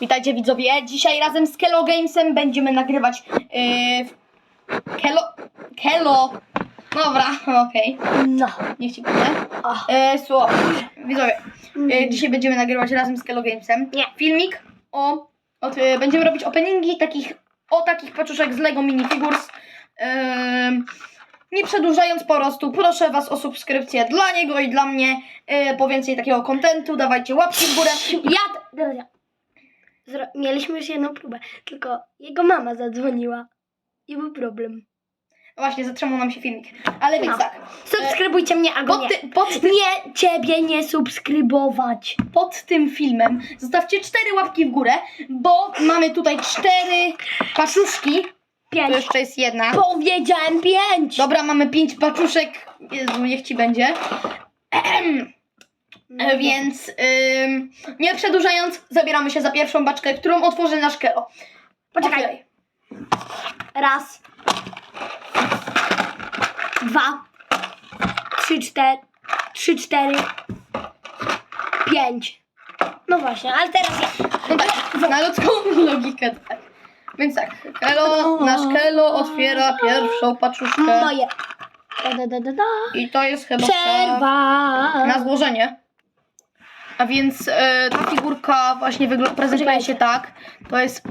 Witajcie widzowie, dzisiaj razem z Kelo Gamesem będziemy nagrywać yy, Kelo... Kelo... Dobra, okej, No. niech ci będzie. O. Yy, słuchaj, widzowie, yy, dzisiaj będziemy nagrywać razem z Kelo Gamesem Nie. filmik o... Od, yy, będziemy robić openingi takich, o takich paczuszek z Lego Minifigures. Yy, nie przedłużając po prostu, proszę Was o subskrypcję dla niego i dla mnie yy, po więcej takiego kontentu, dawajcie łapki w górę. Ja, teraz ja. Zro... Mieliśmy już jedną próbę, tylko jego mama zadzwoniła i był problem. Właśnie, zatrzymał nam się filmik. Ale więc No. tak. Subskrybujcie mnie, albo Pod, nie. ty, pod, ty, Nie, ciebie nie subskrybować. pod tym filmem zostawcie cztery łapki w górę, bo mamy tutaj cztery paczuszki. Tu Pięć. jeszcze jest jedna. Powiedziałem pięć. Dobra, mamy pięć paczuszek. Jezu, niech ci będzie. Ehem. E, Więc ym, nie przedłużając, zabieramy się za pierwszą baczkę, którą otworzy nasz Kelo. Poczekaj. Otwieraj. Raz. Dwa. Trzy, cztery. Trzy, cztery. Pięć. No właśnie, ale teraz ja. No tak, na ludzką logikę tak. Więc tak, Kelo, nasz Kelo otwiera pierwszą paczuszkę. Moje. Da, da, da, da, da. I to jest chyba Przerwa. na złożenie. A więc e, ta figurka właśnie wygl- prezentuje się tak. To jest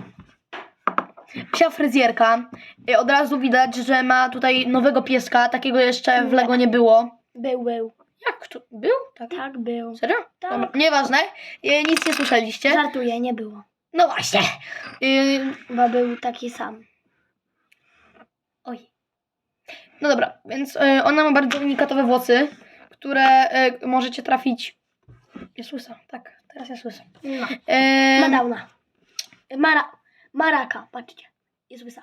psia fryzjerka. I od razu widać, że ma tutaj nowego pieska. Takiego jeszcze w Lego nie było. Był, był. Jak to? Był? Tak. Tak, był. Serio? Tak. Dobra, Nieważne. E, nic nie słyszeliście. Żartuję, nie było. No właśnie. E, Bo był taki sam. Oj. No dobra, więc e, ona ma bardzo unikatowe włosy, które e, możecie trafić. Jest łysa, tak, teraz jest łysa. No. E, Madauna. Mara, maraka, patrzcie. Jest łysa.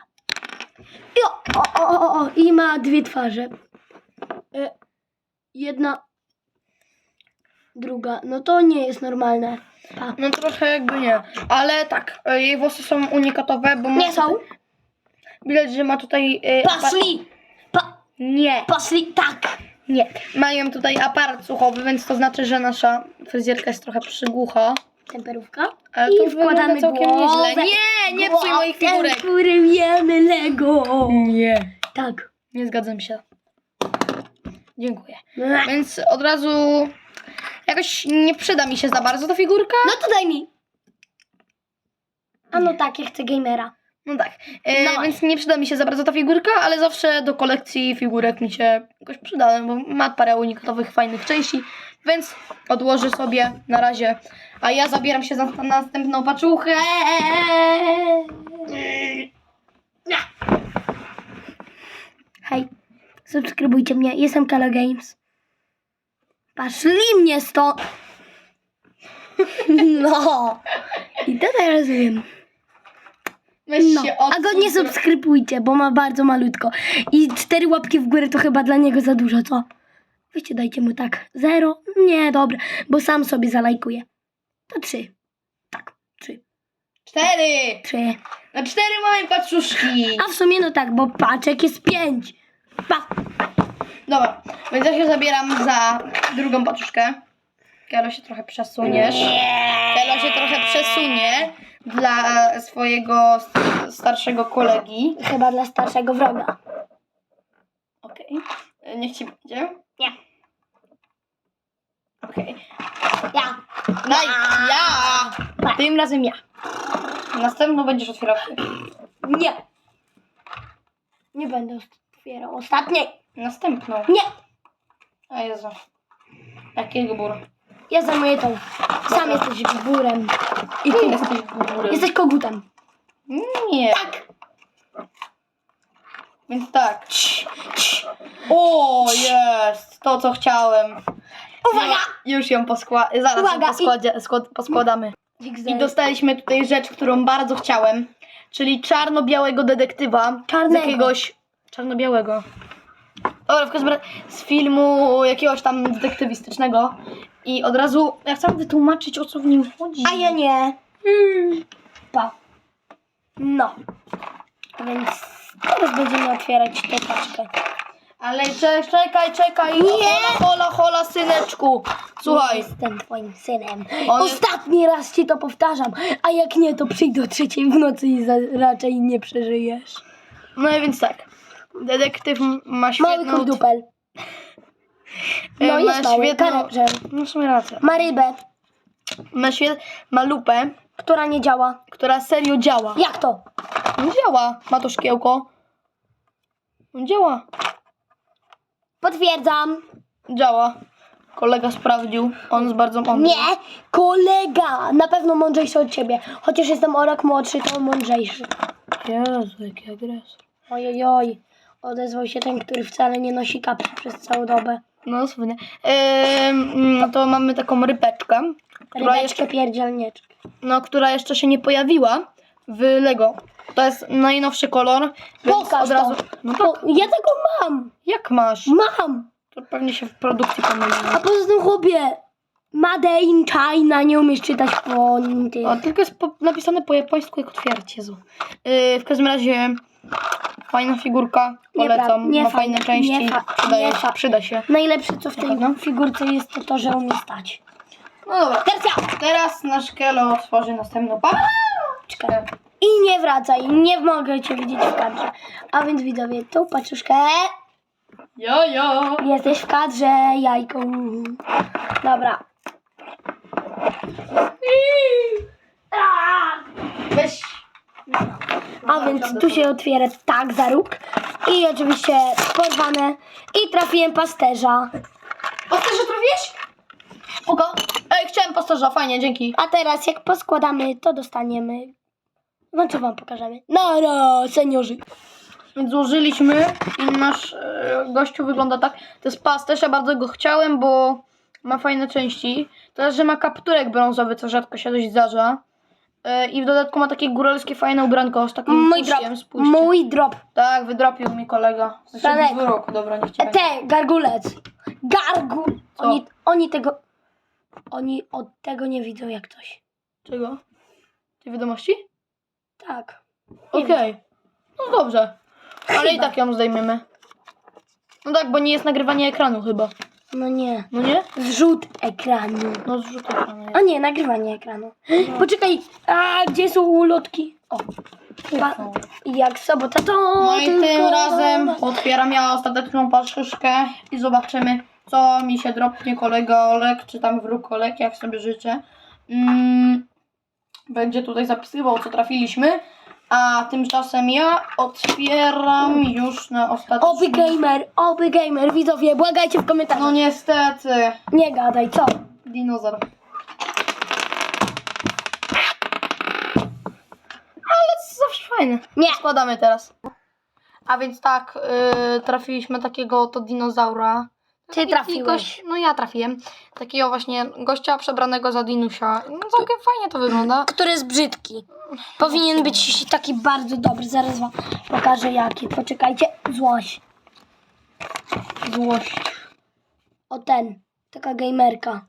I, o, o, o, o, o, I ma dwie twarze. E, jedna. Druga. No to nie jest normalne. Pa. No trochę jakby nie, ale tak, e, jej włosy są unikatowe, bo ma Nie są. Widać, że ma tutaj... E, apa- Poszli! Pa, Nie, poszli, tak! Nie. Mają tutaj aparat słuchowy, więc to znaczy, że nasza fryzjerka jest trochę przygłucha. Temperówka. Ale I to wkładamy całkiem głowę. nieźle. Nie, nie psuj moich figurek. Temperujemy Lego. Nie. Tak. Nie zgadzam się. Dziękuję. Więc od razu jakoś nie przyda mi się za bardzo ta figurka. No to daj mi. A no tak, ja chcę gamera. No tak. E, No. Więc nie przyda mi się za bardzo ta figurka, ale zawsze do kolekcji figurek mi się jakoś przyda, bo ma parę unikatowych, fajnych części, więc odłożę sobie na razie. A ja zabieram się za na następną paczuchę. Hej, subskrybujcie mnie, jestem Kala Games. Paszli mnie stąd. No. I to teraz rozumiem. Weź No. się A go nie odsuń. subskrybujcie, bo ma bardzo malutko. I cztery łapki w górę to chyba dla niego za dużo, co? Weźcie, dajcie mu tak. Zero? Nie, dobra, bo sam sobie zalajkuje. To trzy. Tak, trzy. Cztery! Trzy. Na cztery mamy paczuszki. A w sumie no tak, bo paczek jest pięć. Pa. Dobra, więc ja się zabieram za drugą paczuszkę. Kelo się trochę przesuniesz. Kelo się trochę przesunie dla swojego st- starszego kolegi. Chyba dla starszego wroga. Okej. Niech ci będzie. Nie. Okej. Ja. Daj, ja! Tym razem ja. Następną będziesz otwierał ty. Nie. Nie będę otwierał ostatniej. Następną. Nie. A Jezu. Jakiego bór? Ja zajmuję tą. Sam jesteś górem. I ty jesteś górem. Jesteś kogutem. Nie. Tak. Więc tak. O, jest! To, co chciałem. Uwaga! Już ją poskładamy. Zaraz Uwaga, ją poskładzie, skład- poskładamy. I dostaliśmy tutaj rzecz, którą bardzo chciałem. Czyli czarno-białego detektywa. Czarnego. Z jakiegoś... Czarno-białego. Dobra, w każdym razie z filmu jakiegoś tam detektywistycznego. I od razu ja chcę wytłumaczyć, o co w nim chodzi. A ja nie. Pa. No. Więc teraz będziemy otwierać tę paczkę. Ale cze- czekaj, czekaj. Nie. Hola, hola, hola, syneczku. Słuchaj. Jestem twoim synem. On jest- Ostatni raz ci to powtarzam, a jak nie, to przyjdę o trzeciej w nocy i za, raczej nie przeżyjesz. No i więc tak. Detektyw m- ma Mały świetną... kurdupel. E, No ma jest mały, karakter. No w sumie racja. Ma rybę, Ma, świe... ma lupę, która nie działa. która serio działa. Jak to? No działa, ma to szkiełko. No działa. Potwierdzam. Działa. Kolega sprawdził. On jest bardzo mądry. Nie, kolega. Na pewno mądrzejszy od ciebie. Chociaż jestem o rok młodszy, to mądrzejszy. Jezu, jaki agresor. Ojojoj. Odezwał się ten, który wcale nie nosi kapci przez całą dobę. No słownie. Ym, no to mamy taką rybeczkę, która Rybeczkę, jeszcze, pierdzielnieczkę. no, która jeszcze się nie pojawiła w Lego. To jest najnowszy kolor, więc Pokaż od razu... to. No Bo tak, ja tego mam. jak masz? Mam. To pewnie się w produkcji A poza tym chłopie, Made in China, nie umiesz czytać po tym. O, tylko jest po, napisane po japońsku jako twierć, Jezu. Yy, w każdym razie fajna figurka, polecam, nie ma fajna, fajne części, nie fa- nie fa- przyda się. Najlepsze co w tej Dobra. figurce jest to to, że umie stać. No dobra, teraz, teraz nasz Kelo otworzy następną paczkę. I nie wracaj, nie mogę cię widzieć w kadrze. A więc widzowie, tą paczuszkę Jo, jo. jesteś w kadrze, jajko. Dobra. Weź. A więc tu się otwiera tak za róg. I oczywiście porwane. I trafiłem pasterza. Pasterze trafiłeś? Spoko. Ej, chciałem pasterza, fajnie, dzięki. A teraz jak poskładamy, to dostaniemy. Znaczy wam pokażemy. Nara, seniorzy. Więc złożyliśmy i nasz e, gościu wygląda tak. To jest pasterz, ja bardzo go chciałem, bo ma fajne części. Teraz, że ma kapturek brązowy, co rzadko się dość zdarza. E, I w dodatku ma takie góralskie fajne ubranko z takim Mój drop. spójrzcie. Mój drop. Tak, wydropił mi kolega. Znaczy Franek. wyrok, dobra, cię E, te, gargulec. Gargu. Co? Oni, oni tego. Oni od tego nie widzą jak coś. Czego? Tej wiadomości? Tak. Nie Okej. No dobrze. Ale i tak ją zdejmiemy. No tak, bo nie jest nagrywanie ekranu chyba. No nie. No nie? Zrzut ekranu. No zrzut ekranu. A nie, nagrywanie ekranu. Poczekaj, a gdzie są ulotki? O. Chyba jak sobota to. No i tylko tym razem otwieram ja ostateczną paczkę i zobaczymy, co mi się dropnie kolega Olek, czy tam wróg Olek, jak sobie życzę. Mm, będzie tutaj zapisywał, co trafiliśmy. A tymczasem ja otwieram już na Oby ostateczną. gamer, oby gamer, widzowie, błagajcie w komentarzach. No niestety, Nie gadaj, co? dinozaur. Ale to zawsze fajne. Nie. Składamy teraz. A więc tak, yy, trafiliśmy takiego oto dinozaura. Ty Taki trafiłeś. No ja trafiłem. Takiego właśnie gościa przebranego za dinusia. No całkiem fajnie to wygląda. Który jest brzydki. Powinien być taki bardzo dobry. Zaraz wam pokażę jaki. Poczekajcie. Złoś. Złość. O ten. Taka gamerka.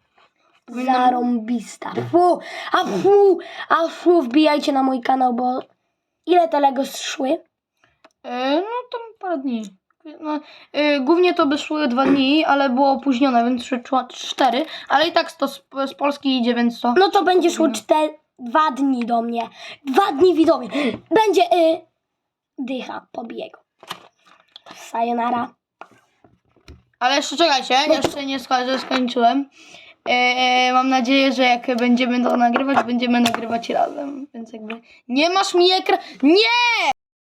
Powinna- Zarąbista. Fu, a fu, a fu, wbijajcie na mój kanał, bo ile te Lego szły? Yy, no tam parę dni. No, yy, głównie to by szły dwa dni, ale było opóźnione, więc trzy, cztery. Ale i tak to z, z Polski idzie, więc to. No to będzie szło cztery, dwa dni do mnie. Dwa dni widzowie. Będzie y, dycha, pobiję go. Sayonara. Ale jeszcze czekajcie, jeszcze nie skończyłem. Eee, mam nadzieję, że jak będziemy to nagrywać, będziemy nagrywać razem. Więc jakby nie masz mi ekran. Nie!